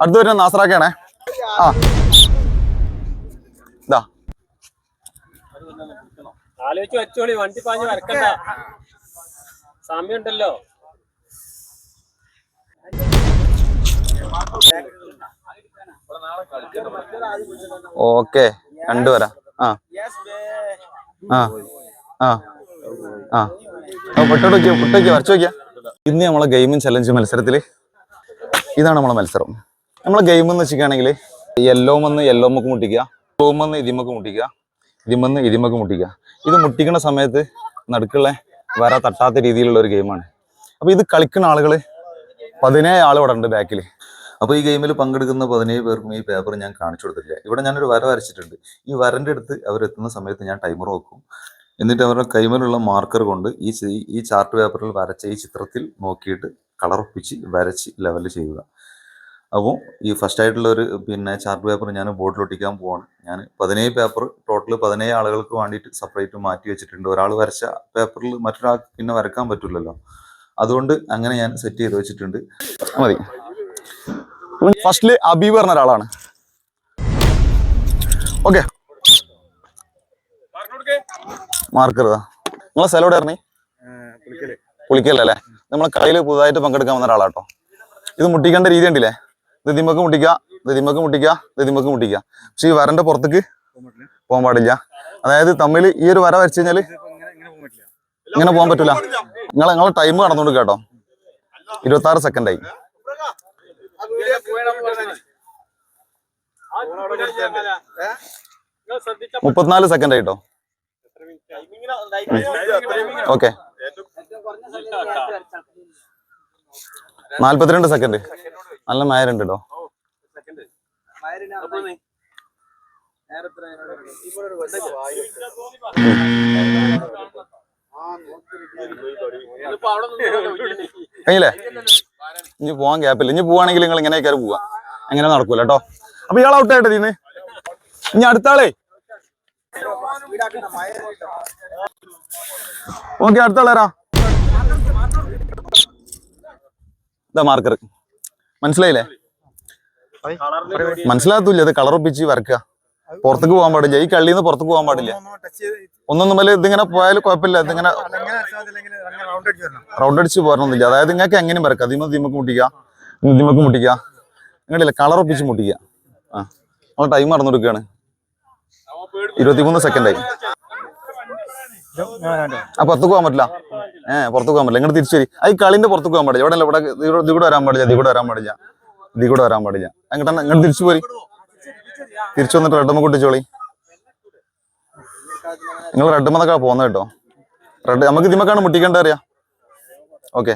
അടുത്ത് വരുന്ന നാസറാക്കാണേ ആ. ഇതാ. ആലോചിച്ച് വെച്ചോളി വണ്ടി പാഞ്ഞ് വരക്കണ്ട. സമയമുണ്ടല്ലോ. ഓക്കെ കണ്ടുവരാം ആ. ആ. ആ. ആ. പൊട്ടോട്ട് നോക്കിയോ പൊട്ട് നോക്കിയോ വരച്ചു നോക്കിയാ. ഇന്ന് നമ്മളെ ഗെയിമിംഗ് ചലഞ്ച് മത്സരത്തിൽ ഇതാണ് നമ്മളെ മത്സരം. നമ്മളെ ഗെയിം എന്ന് വെച്ചിട്ടാണെങ്കിൽ യെല്ലോ വന്ന് യെല്ലോ മക്ക് മുട്ടിക്കുക ബ്ലൂ വന്ന് ഇതിമക്ക് മുട്ടിക്കുക ഇതിമന്ന് ഇതിമക്ക് മുട്ടിക്കുക. ഇത് മുട്ടിക്കുന്ന സമയത്ത് നടുക്കുള്ള വര തട്ടാത്ത രീതിയിലുള്ള ഒരു ഗെയിമാണ് അപ്പോൾ ഇത് കളിക്കുന്ന ആളുകൾ പതിനേഴ് ആൾ ഇവിടെ ഉണ്ട് ബാക്കിൽ അപ്പോൾ ഈ ഗെയിമിൽ പങ്കെടുക്കുന്ന പതിനേഴ് പേർക്കും ഈ പേപ്പർ ഞാൻ കാണിച്ചു കൊടുത്തിട്ടില്ല. ഇവിടെ ഞാനൊരു വര വരച്ചിട്ടുണ്ട്. ഈ വരന്റെ അടുത്ത് അവരെത്തുന്ന സമയത്ത് ഞാൻ ടൈമർ നോക്കും എന്നിട്ട് അവരുടെ കൈമലുള്ള മാർക്കർ കൊണ്ട് ഈ ഈ ചാർട്ട് പേപ്പറിൽ വരച്ച ഈ ചിത്രത്തിൽ നോക്കിയിട്ട് കളർ ഒപ്പിച്ച് വരച്ച് ലെവൽ ചെയ്യുക. അപ്പോൾ ഈ ഫസ്റ്റ് ആയിട്ടുള്ള ഒരു പിന്നെ ചാർട്ട് പേപ്പർ ഞാൻ ബോർഡിൽ ഒട്ടിക്കാൻ പോവാണ്. ഞാൻ പതിനേഴ് പേപ്പർ ടോട്ടൽ പതിനേഴ് ആളുകൾക്ക് വേണ്ടിയിട്ട് സെപ്പറേറ്റ് മാറ്റി വെച്ചിട്ടുണ്ട്. ഒരാൾ വരച്ച പേപ്പറിൽ മറ്റൊരാൾക്ക് പിന്നെ വരക്കാൻ പറ്റില്ലല്ലോ. അതുകൊണ്ട് അങ്ങനെ ഞാൻ സെറ്റ് ചെയ്ത് വെച്ചിട്ടുണ്ട്. മതി. ഫസ്റ്റിൽ അബീബ് പറഞ്ഞ ഒരാളാണ്. ഓക്കെ. മാർക്കർ നിങ്ങളെ സ്ഥലം എവിടെ ഇറങ്ങി പുളിക്കല്ലേ നമ്മളെ കളിയിൽ പുതുതായിട്ട് പങ്കെടുക്കാൻ വന്ന ഒരാളാട്ടോ. ഇത് മുട്ടിക്കേണ്ട രീതി ഉണ്ടില്ലേ ദിമക്ക് മുട്ടിക്കുക ദിമക്ക് മുട്ടിക്കുക ദിമക്ക് മുട്ടിക്കുക പക്ഷെ ഈ വരന്റെ പുറത്തേക്ക് പോകാൻ പാടില്ല. അതായത് തമ്മിൽ ഈ ഒരു വര വരച്ചു കഴിഞ്ഞാൽ ഇങ്ങനെ പോകാൻ പറ്റൂല. നിങ്ങൾ നിങ്ങളെ ടൈം കടന്നുകൊണ്ട് കേട്ടോ. ഇരുപത്തി ആറ് സെക്കൻഡായി മുപ്പത്തിനാല് സെക്കൻഡ് ആയിട്ടോ ഓക്കെ. നാല്പത്തിരണ്ട് സെക്കൻഡ് നല്ല മായരുണ്ട് കേട്ടോ കഴിഞ്ഞില്ലേ ഇനി പോവാൻ ഗ്യാപ്പില്ല. ഇനി പോവാണെങ്കിൽ നിങ്ങൾ ഇങ്ങനെ കയറി പോവാ. അങ്ങനെ നടക്കൂല കേട്ടോ. അപ്പൊ ഇയാൾ ഔട്ടായിട്ട് ഇന്ന് ഇനി അടുത്ത ആളേ? ഓക്കെ അടുത്ത ആളാരാ ഇതാ മാർക്കർ മനസ്സിലായില്ലേ? മനസ്സിലാകത്തില്ല അത് കളർ ഒപ്പിച്ച് വരക്കുക പുറത്തേക്ക് പോകാൻ പാടില്ല ഈ കള്ളിയിൽ നിന്ന് പുറത്തേക്ക് പോകാൻ പാടില്ല. ഒന്നൊന്നും മേലെ ഇതിങ്ങനെ പോയാലും കുഴപ്പമില്ല ഇതിങ്ങനെ റൗണ്ട് അടിച്ച് പോരണമെന്നില്ല അതായത് നിങ്ങൾക്ക് എങ്ങനെയും വരക്കാം അതിമ ദിമക്ക് മുട്ടിക്കുക ദിമക്ക് മുട്ടിക്കുക നിങ്ങളില്ല കളർ ഒപ്പിച്ച് മുട്ടിക്കുക ആ നമ്മൾ ടൈം മറന്നു കൊടുക്കുകയാണ് ഇരുപത്തിമൂന്ന് സെക്കൻഡായി ആ പുറത്തേക്ക് പോകാൻ പറ്റില്ല. ഏഹ് പുറത്തു പോകാൻ പറ്റില്ല. ഇങ്ങോട്ട് തിരിച്ചു വരി ആ ഈ കളിന്റെ പുറത്തു പോകാൻ പാടില്ല. ഇവിടെ ഇവിടെ ഇത് ഇത് കൂടെ വരാൻ പാടില്ല ഇതി കൂടെ വരാൻ പാടില്ല. ഇത് കൂടെ വരാൻ പാടില്ല. അങ്ങോട്ട് ഇങ്ങോട്ട് തിരിച്ചു പോരി. തിരിച്ചു വന്നിട്ട് റെഡ്മ കൂട്ടിച്ചോളി. നിങ്ങൾ റെഡ്മെന്നൊക്കെ പോകുന്നത് കേട്ടോ. റെഡ് നമുക്ക് ഇതിമക്കാണ് മുട്ടിക്കേണ്ട അറിയാം. ഓക്കെ.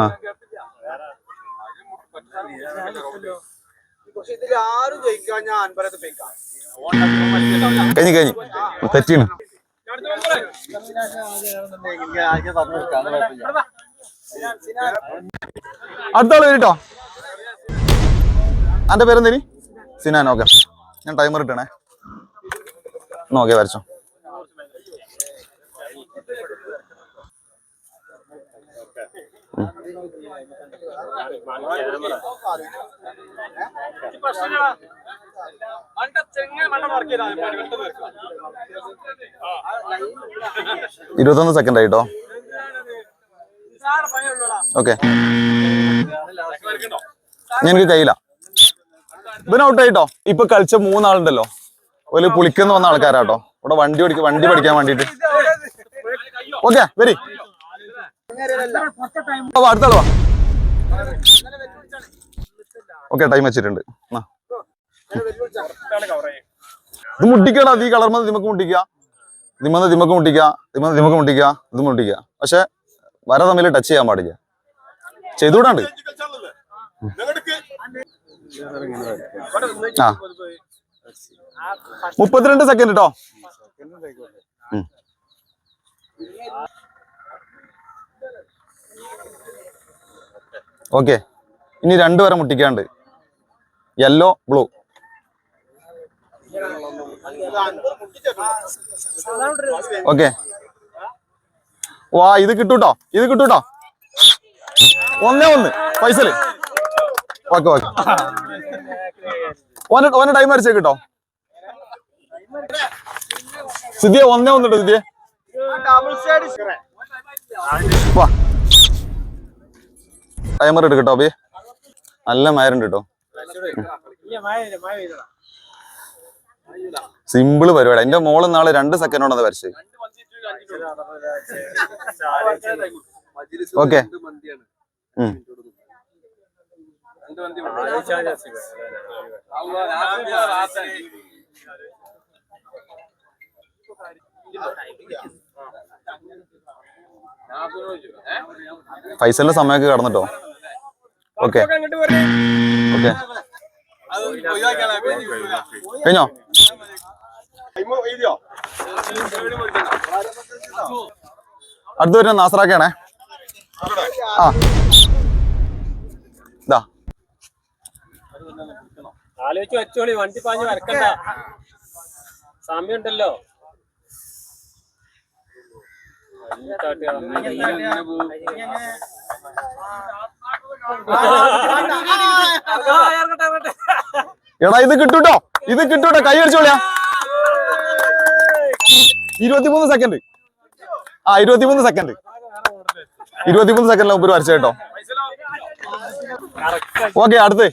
ആ. കഴിഞ്ഞു കഴിഞ്ഞു. തെറ്റിയാണ് അടുത്ത ആൾ വരിട്ടോ അന്റെ പേരെന്തേനി? സിനാൻ ഓക്കെ. ഞാൻ ടൈമർ ഇട്ടണേ. നോക്കെ വരച്ചോ. ഇരുപത്തൊന്ന് സെക്കൻഡ് ആയിട്ടോ? ഓക്കെ എനിക്ക് കയ്യില്ല ഇവൻ ഔട്ട് ആയിട്ടോ? ഇപ്പൊ കളിച്ച മൂന്നാളുണ്ടല്ലോ. ഒരു പുളിക്കുന്ന വന്ന ആൾക്കാരാട്ടോ. ഇവിടെ വണ്ടി ഓടിക്ക വണ്ടി പഠിക്കാൻ വേണ്ടിട്ട്. ഓക്കെ വരി. ഓക്കെ ടൈം വെച്ചിട്ടുണ്ട്. ഇത് മുട്ടിക്കടാ ഈ മതി നിമക്ക് മുട്ടിക്കുക ദിമന്ന് നിമക്ക് മുട്ടിക്കുക ദിമന്ന് നിമക്ക് മുട്ടിക്കുക ഇത് മുട്ടിക്കുക പക്ഷെ വര തമ്മിൽ ടച്ച് ചെയ്യാൻ പാടില്ല. ചെയ്തുകൂടാണ്ട്? ആ. മുപ്പത്തിരണ്ട് സെക്കൻഡ് കേട്ടോ ഓക്കെ. ഇനി രണ്ടു വരെ മുട്ടിക്കാണ്ട്. Yellow blue okay. വാ ഇത് കിട്ടൂട്ടോ ഇത് കിട്ടൂട്ടോ. ഒന്നേ ഒന്ന് പൈസൽ. Okay okay. ഓനെ ഓനെ ടൈം അടിച്ചേ കിട്ടോ. സിദ്ധിയെ ഒന്നേ ഒന്നിട്ടോ സിദ്ധിയെ. ടൈമർ എടുക്കട്ടോ കേട്ടോ അബി നല്ല മയറുണ്ട് കേട്ടോ. സിമ്പിൾ പരിപാടി. എന്റെ മോൾ നാളെ രണ്ട് സെക്കൻഡ് കൊണ്ടത് വരച്ച്. ഓക്കെ. ഫൈസലിന്റെ സമയമൊക്കെ കടന്നിട്ടോ? ഓക്കെ. ഓക്കെ. കഴിഞ്ഞോ? അടുത്ത വരുന്ന നാസറാക്കാണേ ആ ഇതാ ആലോചിച്ച് വെച്ചോളി വണ്ടി പാഞ്ഞ് വരക്കണ്ട സമയം ഉണ്ടല്ലോ എടാ ഇത് കിട്ടൂട്ടോ. ഇത് കിട്ടൂട്ടോ. കൈ അടിച്ചോളിയാ ഇരുപത്തിമൂന്ന് സെക്കൻഡ് ആ ഇരുപത്തിമൂന്ന് സെക്കൻഡ് ഇരുപത്തിമൂന്ന് സെക്കൻഡ് മുമ്പ് വരച്ച കേട്ടോ. ഓക്കെ അടുത്ത്.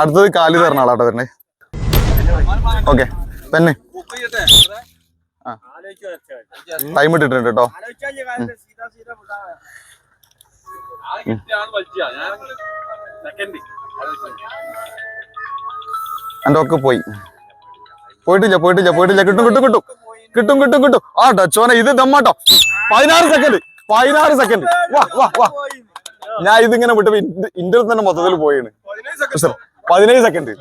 അടുത്തത് കാലി തരണ ആളാട്ടോ വരണേ ഓക്കെ തന്നെ ടൈം ഇട്ടിട്ടുണ്ട് കേട്ടോ. എന്റെ ഒക്കെ പോയി. പോയിട്ടില്ല പോയിട്ടില്ല പോയിട്ടില്ല. കിട്ടും കിട്ടും കിട്ടും. കിട്ടും കിട്ടും കിട്ടും. ആ ടച്ചോനെ ഇത് ദമ്മാട്ടോ പതിനാറ് സെക്കൻഡ് പതിനാറ് സെക്കൻഡ് വാ വാ വാ. ഞാൻ ഇതിങ്ങനെ വിട്ടപ്പോ ഇന്റർ തന്നെ മൊത്തത്തിൽ പോയാണ്. പതിനേഴ് സെക്കൻഡ്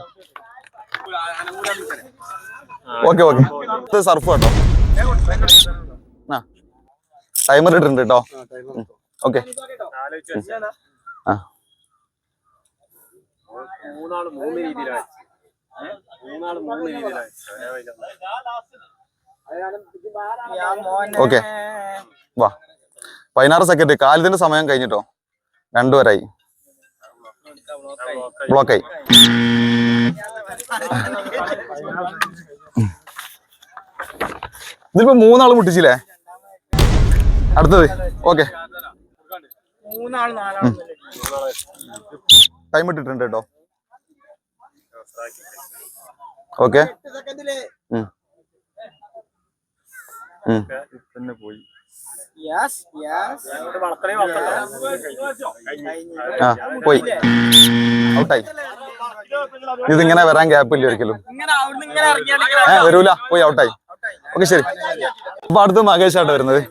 ഓക്കെ ഓക്കെ. സർഫ് കേട്ടോ ആ. ടൈമർ ഇട്ടിട്ടുണ്ട് കേട്ടോ ഓക്കെ. ആ. മൂന്നാൾ മൂന്ന് രീതിയിലായി. മൂന്നാൾ മൂന്ന് രീതിയിലായി. ഓക്കെ. വാ. പതിനാറ് സെക്കൻഡ് കാലത്തിന്റെ സമയം കഴിഞ്ഞിട്ടോ? രണ്ടുപേരായി ബ്ലോക്കായി. ഇതിപ്പോ മൂന്നാൾ മുട്ടിച്ചില്ലേ? അടുത്തത്. ഓക്കെ. മൂന്നാൾ നാലാൾ ടൈം ഇട്ടിട്ടുണ്ട് കേട്ടോ ഓക്കെ പോയി. പോയി ഔട്ടായി ഇതിങ്ങനെ വരാൻ ഗ്യാപ്പ് ഇല്ല ഒരിക്കലും. ഏ വരൂല. പോയി ഔട്ടായി ഓക്കെ ശരി. അപ്പൊ അടുത്ത് മകേഷ് ആട്ടോ വരുന്നത്.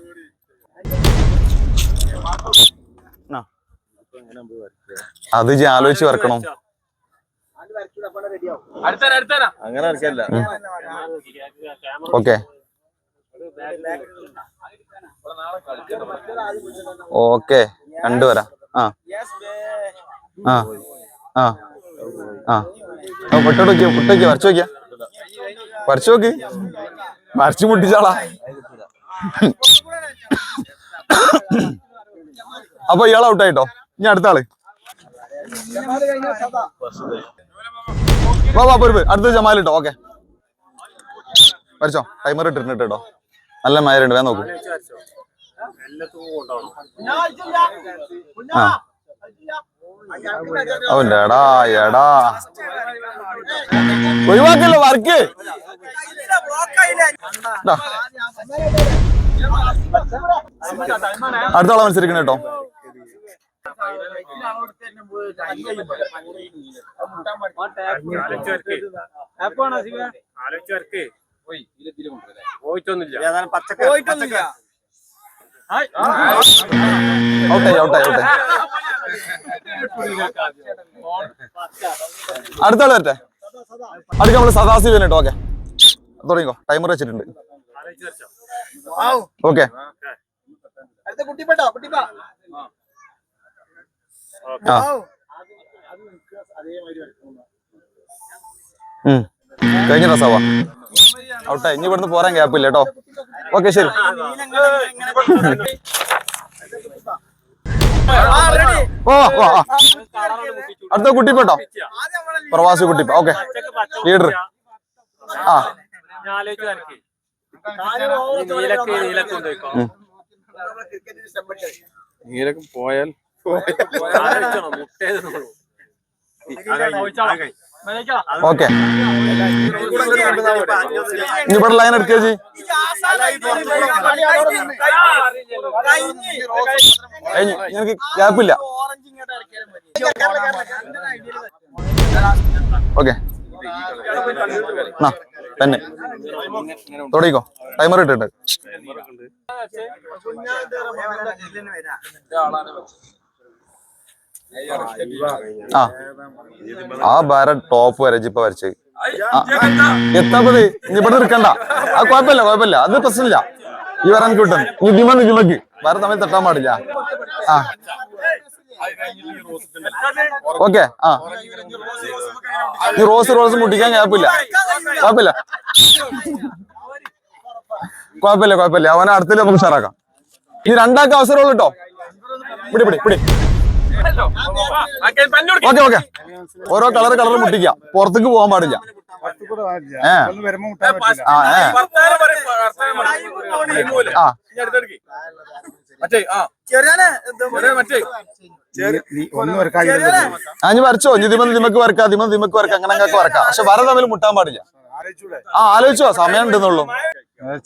ആ. അത് ആലോചിച്ച് വരക്കണം അങ്ങനെ വരക്കല്ല. ഓക്കെ. ഓക്കെ. കണ്ടുവരാം ആ. ആ. ആ. ആ. പൊട്ടോട്ട് നോക്കിയോ പൊട്ടോക്കിയോ വരച്ചു നോക്കിയ വരച്ചു നോക്ക്. വരച്ചു മുട്ടിച്ചാളാ അപ്പൊ ഇയാൾ ഔട്ടായിട്ടോ ഇനി അടുത്ത ആൾ. വാ വാ പൊരുപ്പ് അടുത്ത ജമാൽ ഇട്ടോ ഓക്കെ വരച്ചോ ടൈമർ ഇട്ടിട്ടുണ്ട് കേട്ടോ നല്ല മയരുണ്ട് വേഗം നോക്കൂ ആ എടാ എടാ ഒഴിവാക്കല്ലോ വർക്ക് അടുത്തോളം മത്സരിക്കണം കേട്ടോ ആലോചിച്ച് വരക്ക്. ആലോചിച്ച് വരക്ക്. പോയിട്ടൊന്നുമില്ല. പോയിട്ടൊന്നുമില്ല. ഔട്ടായി ഔട്ടായി ഔട്ടായി. അടുത്ത ആൾ വരട്ടെ. അടുത്ത നമ്മൾ സദാശിവൻ കേട്ടോ ഓക്കെ. തുടങ്ങിക്കോ. ടൈമർ വെച്ചിട്ടുണ്ട്. ഓക്കെ. അടുത്ത കുട്ടിപ്പെട്ടോ കുട്ടിപ്പ. കഴിഞ്ഞ റസാവാ ഔട്ടാ ഇനി ഇവിടുന്ന് പോരാൻ ഗ്യാപ്പില്ല കേട്ടോ ഓക്കെ ശരി. ഓ ഓ. അടുത്ത കുട്ടിപ്പെട്ടോ പ്രവാസി കുട്ടിപ്പ. ഓക്കെ. ലീഡർ. ആ. നീലക്ക്. പോയാൽ ഓക്കെ ഇവിടെ ലൈൻ എടുക്കുക ജി കഴിഞ്ഞു. എനിക്ക് ഗ്യാപ്പില്ല ഓക്കെ. തന്നെ. തുടങ്ങിക്കോ. ടൈമർ ഇട്ടിട്ട്. ആ ആ. ബാര ടോപ്പ് വരെ ഇപ്പൊ വരച്ച്. എത്താപ്പത് ഇനി ഇവിടെ നിൽക്കണ്ട. ആ കുഴപ്പമില്ല കുഴപ്പമില്ല. അത് പ്രശ്നമില്ല. ഈ വരാൻ കിട്ടും. ഇനി ദിമന്ന് ദിമക്ക് വേറെ തമ്മിൽ തട്ടാൻ പാടില്ല. ആ. ഓക്കെ ആ. ഈ റോസ് റോസ് മുട്ടിക്കാൻ കുഴപ്പമില്ല. കുഴപ്പമില്ല. കുഴപ്പമില്ല കുഴപ്പമില്ല. അവനെ അടുത്തിൽ നമുക്ക് ഷെയറാക്കാം ഈ രണ്ടാൾക്ക് അവസരമുള്ളൂ കേട്ടോ പിടി പിടി പിടി. Okay okay. ഓരോ കളർ കളർ മുട്ടിക്കാം. പുറത്തേക്ക് പോകാൻ പാടില്ല. ഇനി വരച്ചോ. ഇനി ദിമന്ന് ദിമക്ക് വരക്കാം ദിമന്ന് നിമക്ക് വരക്കാം അങ്ങനെ അങ്ങനെ വരക്കാം. പക്ഷെ വര തമ്മിൽ മുട്ടാൻ പാടില്ല. ആ ആലോചിച്ചോ. സമയം ഉണ്ടെന്നുള്ളൂ.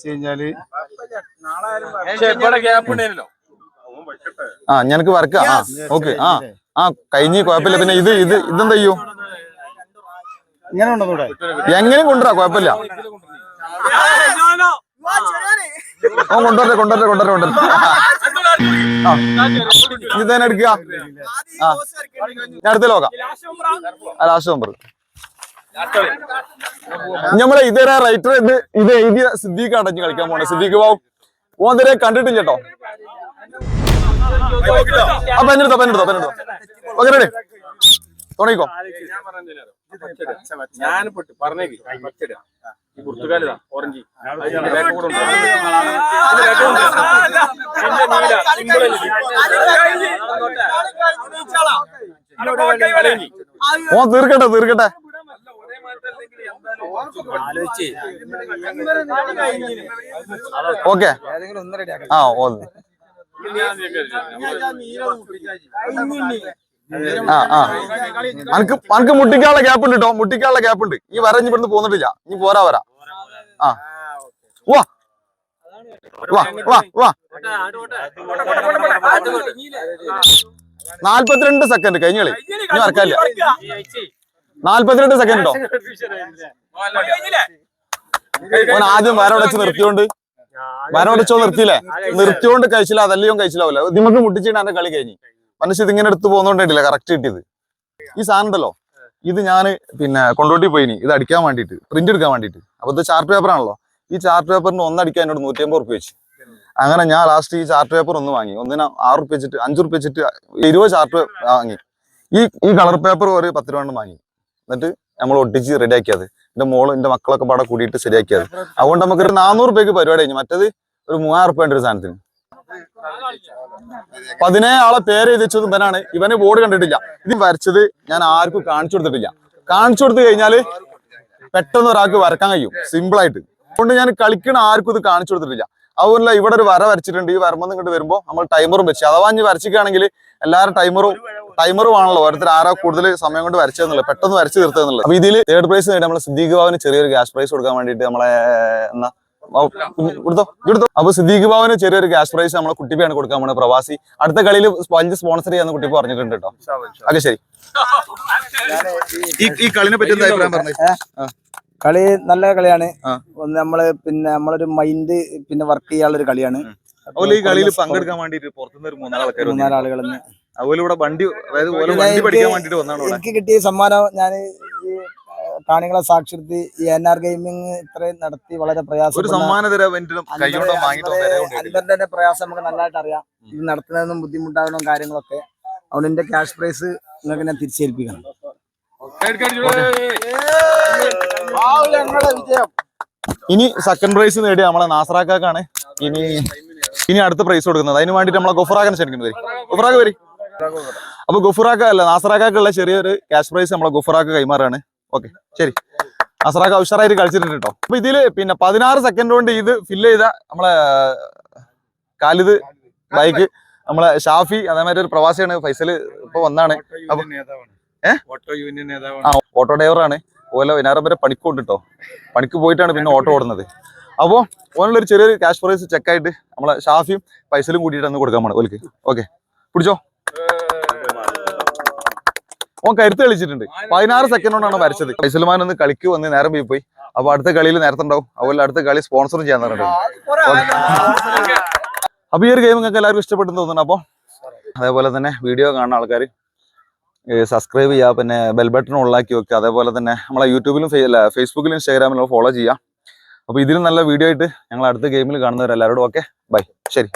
കഴിഞ്ഞാൽ പക്ഷേ ഇവിടെ ഗ്യാപ്പ് ഉണ്ടല്ലോ ആ ഞനക്ക് വർക്ക് ആ ഓക്കെ ആ ആ കഴിഞ്ഞ് കുഴപ്പമില്ല. പിന്നെ ഇത് ഇത് ഇതെന്താ ചെയ്യൂ? എങ്ങനെയും കൊണ്ടുവരാ കുഴപ്പമില്ല. ഓ കൊണ്ടുവരട്ടെ കൊണ്ടുവരട്ടെ കൊണ്ടുവരട്ടെ കൊണ്ടുവരട്ടെ. ആ ഇത് തന്നെ എടുക്കുക. ആ. ഞാൻ അടുത്ത നോക്കാം. Last number. നമ്മളെ ഇതേ റൈറ്റർ ഇത് ഇത് എഴുതിയ സിദ്ദീഖ് അടഞ്ഞ് കളിക്കാൻ പോണേ സിദ്ദീഖ് ബാബു ഓന്തരെ കണ്ടിട്ടില്ല കേട്ടോ. ആ പെണ്ണെടുത്തോ പെണ്ണെടുത്തോ പെണ്ണെടുത്തോ ഓക്കെ റെഡി തുടങ്ങിക്കോ. ഞാൻ പൊട്ട് ഈ ഓറഞ്ച്. ഓൻ തീർക്കട്ടെ തീർക്കട്ടെ. ഓക്കെ. ആ ഓ അനക്ക് അനക്ക് മുട്ടിക്കാനുള്ള ഗ്യാപ്പ് ഉണ്ട് കേട്ടോ മുട്ടിക്കാനുള്ള ഗ്യാപ്പ് ഉണ്ട്. ഈ വര ഇനി ഇവിടുന്ന് പോന്നിട്ടില്ല. ഇനി പോരാ വരാ. ആ. വാ. വാ വാ വാ. നാല്പത്തിരണ്ട് സെക്കൻഡ് കഴിഞ്ഞ കളി ഇനി വരക്കാനില്ല. നാല്പത്തിരണ്ട് സെക്കൻഡ് ഉണ്ടോ ഓൻ ആദ്യം വര ഉടച്ച് നിർത്തിയോണ്ട് വര അടിച്ചോ നിർത്തിയില്ലേ? നിർത്തിയോണ്ട് കഴിച്ചില്ല അതല്ലയോ കഴിച്ചില്ലാവില്ല നമുക്ക് മുട്ടിച്ചിട്ട് എന്റെ കളി കഴിഞ്ഞു. മനുഷ്യ ഇതിങ്ങനെ എടുത്ത് പോകുന്നോണ്ടിട്ടില്ല കറക്റ്റ് കിട്ടിയത്. ഈ സാധനം ഉണ്ടല്ലോ ഇത് ഞാൻ പിന്നെ കൊണ്ടോട്ടി പോയിനി. ഇത് അടിക്കാൻ വേണ്ടിട്ട് പ്രിന്റ് എടുക്കാൻ വേണ്ടിട്ട് അപ്പൊ ഇത് ചാർട്ട് പേപ്പർ ആണല്ലോ. ഈ ചാർട്ട് പേപ്പറിന് ഒന്നടിക്കാൻ എന്നോട് നൂറ്റി അമ്പത് റുപ്യ വെച്ച്. അങ്ങനെ ഞാൻ ലാസ്റ്റ് ഈ ചാർട്ട് പേപ്പർ ഒന്ന് വാങ്ങി. ഒന്നിന് ആറ് റുപ്യ വെച്ചിട്ട് അഞ്ച് റുപ്യ വെച്ചിട്ട് ഇരുപത് ചാർട്ട് വാങ്ങി. ഈ ഈ കളർ പേപ്പർ ഒരു പത്ത് രൂപ വാങ്ങി. എന്നിട്ട് നമ്മൾ ഒട്ടിച്ച് റെഡിയാക്കിയത് എന്റെ മോൾ എന്റെ മക്കളൊക്കെ പാടെ കൂടിയിട്ട് ശരിയാക്കിയത്. അതുകൊണ്ട് നമുക്ക് ഒരു നാനൂറ് രൂപയ്ക്ക് പരിപാടി കഴിഞ്ഞു. മറ്റേത് ഒരു മൂവായിരം റുപ്യ ഒരു സാധനത്തിന്. പതിനേഴ് ആളെ പേര് എഴുതി വെച്ചത് ഇവനാണ്. ഇവന് ബോർഡ് കണ്ടിട്ടില്ല. ഇത് വരച്ചത് ഞാൻ ആർക്കും കാണിച്ചു കൊടുത്തിട്ടില്ല. കാണിച്ചു കൊടുത്തു കഴിഞ്ഞാൽ പെട്ടെന്ന് ഒരാൾക്ക് വരക്കാൻ കഴിയും. സിമ്പിൾ ആയിട്ട്. അതുകൊണ്ട് ഞാൻ കളിക്കണ ആർക്കും ഇത് കാണിച്ചു കൊടുത്തിട്ടില്ല. അതുപോലെ ഇവിടെ ഒരു വര വരച്ചിട്ടുണ്ട്. ഈ വരമ്പ് ഇങ്ങോട്ട് വരുമ്പോൾ നമ്മൾ ടൈമറും വെച്ച്. അഥവാ ഇനി വരച്ചിക്കുകയാണെങ്കിൽ എല്ലാവരും ടൈമറും ടൈമറും ആണല്ലോ ഓരോരുത്തർ ആരാ കൂടുതൽ സമയം കൊണ്ട് വരച്ചതെന്നുള്ളത് പെട്ടെന്ന് വരച്ച് തീർത്തതെന്നുള്ളത്. അപ്പൊ ഇതിൽ തേർഡ് പ്രൈസ് നേടി നമ്മളെ സിദ്ദീഖ് ബാബുവിന് ചെറിയൊരു ക്യാഷ് പ്രൈസ് കൊടുക്കാൻ വേണ്ടിയിട്ട് നമ്മളെ എന്നാ കൊടുത്തോ കൊടുത്തോ. അപ്പൊ സിദ്ദീഖ് ബാബുവിന് ചെറിയൊരു ക്യാഷ് പ്രൈസ് നമ്മളെ കുട്ടിപ്പാണ് കൊടുക്കാൻ പോണത് പ്രവാസി. അടുത്ത കളിയിൽ സ്പഞ്ച് സ്പോൺസർ ചെയ്യാന്ന് കുട്ടി പറഞ്ഞിട്ടുണ്ട് കേട്ടോ. ഓക്കെ ശരി. ഈ കളിനെ പറ്റി എന്താ അഭിപ്രായം പറഞ്ഞു? കളി നല്ല കളിയാണ്. ഒന്ന് നമ്മൾ പിന്നെ നമ്മളൊരു മൈൻഡ് പിന്നെ വർക്ക് ചെയ്യാനുള്ള ഒരു കളിയാണ് അതുപോലെ ഈ കളിയിൽ പങ്കെടുക്കാൻ വേണ്ടിട്ട് പുറത്തുനിന്ന് ഒരു മൂന്നാൽ മൂന്നാലാളുകൾ മൂന്നാൽ ആളുകൾ അതുപോലെ ഇവിടെ വണ്ടി അതായത് ഓലെ വണ്ടി എനിക്ക് പഠിക്കാൻ വേണ്ടിട്ട് വന്നാണ് എനിക്ക് കിട്ടിയ സമ്മാനം ഞാൻ ഈ കാണികളെ സാക്ഷരത്തി ഈ എൻ ആർ ഗെയിമിംഗ് ഇത്രയും നടത്തി വളരെ ഒരു പ്രയാസം സമ്മാനം വേണ്ടിയിട്ട് അൻപറിന്റെ പ്രയാസം നമുക്ക് നന്നായിട്ട് അറിയാം. ഇത് നടത്തുന്നതും ബുദ്ധിമുട്ടാകണം കാര്യങ്ങളൊക്കെ. അതുകൊണ്ട് എന്റെ ക്യാഷ് പ്രൈസ് നിങ്ങൾക്ക് ഞാൻ തിരിച്ചേൽപ്പിക്കണം. ഇനി സെക്കൻഡ് പ്രൈസ് നേടിയ നമ്മളെ നാസറാക്കാണ് ഇനി ഇനി അടുത്ത പ്രൈസ് കൊടുക്കുന്നത്. അതിന് വേണ്ടിട്ട് നമ്മളെ ഗുഫറാഖിനെ ക്ഷണിക്കുന്നത് ഗുഫറാഖ് വരി. അപ്പൊ ഗുഫറാക്ക അല്ല നാസറാക്കുള്ള ചെറിയൊരു ക്യാഷ് പ്രൈസ് നമ്മളെ ഗുഫറാക്ക് കൈമാറാണ്. ഓക്കെ ശരി. നാസറാക്ക ഉഷാറായിട്ട് കളിച്ചിട്ടുണ്ട് കേട്ടോ. അപ്പൊ ഇതിൽ പിന്നെ പതിനാറ് സെക്കൻഡ് കൊണ്ട് ഇത് ഫില്ല് ചെയ്ത നമ്മളെ കാലിത് ബൈക്ക് നമ്മളെ ഷാഫി അതേമാതിരി ഒരു പ്രവാസിയാണ് ഫൈസൽ ഇപ്പൊ വന്നാണ്. ഓട്ടോ ഡ്രൈവറാണ് ഓല വിനാരം വരെ പണിക്കൊണ്ട് കേട്ടോ. പണിക്ക് പോയിട്ടാണ് പിന്നെ ഓട്ടോ ഓടുന്നത്. അപ്പോൾ ഓനുള്ളൊരു ചെറിയൊരു ക്യാഷ് പ്രൈസ് ചെക്കായിട്ട് നമ്മളെ ഷാഫിയും പൈസലും കൂട്ടിയിട്ട് അന്ന് കൊടുക്കാൻ പോണേ ഓലിക്ക് ഓക്കെ പിടിച്ചോ? ഓൻ കരുത്ത് കളിച്ചിട്ടുണ്ട്. പതിനാറ് സെക്കൻഡ് കൊണ്ടാണ് വരച്ചത്. ഫൈസൽമാൻ ഒന്ന് കളിക്ക് വന്ന് നേരം പോയി പോയി. അപ്പൊ അടുത്ത കളിയിൽ നേരത്തെ ഉണ്ടാവും. അതുപോലെ അടുത്ത കളി സ്പോൺസറും ചെയ്യാൻ പറഞ്ഞിട്ടുണ്ട് അപ്പൊ ഈ ഒരു ഗെയിം നിങ്ങൾക്ക് എല്ലാവർക്കും ഇഷ്ടപ്പെട്ടെന്ന് തോന്നുന്നു. അപ്പോൾ അതേപോലെ തന്നെ വീഡിയോ കാണുന്ന ആൾക്കാർ സബ്സ്ക്രൈബ് ചെയ്യുക. പിന്നെ ബെൽ ബട്ടൺ ഉള്ളാക്കി വെക്കുക. അതേപോലെ തന്നെ നമ്മളെ യൂട്യൂബിലും ഫേസ്ബുക്കിലും ഇൻസ്റ്റാഗ്രാമിലും ഫോളോ ചെയ്യുക. അപ്പോൾ ഇതിലും നല്ല വീഡിയോ ആയിട്ട് ഞങ്ങൾ അടുത്ത ഗെയിമിൽ കാണുന്നവരെല്ലാവരോടും ഓക്കെ ബൈ ശരി.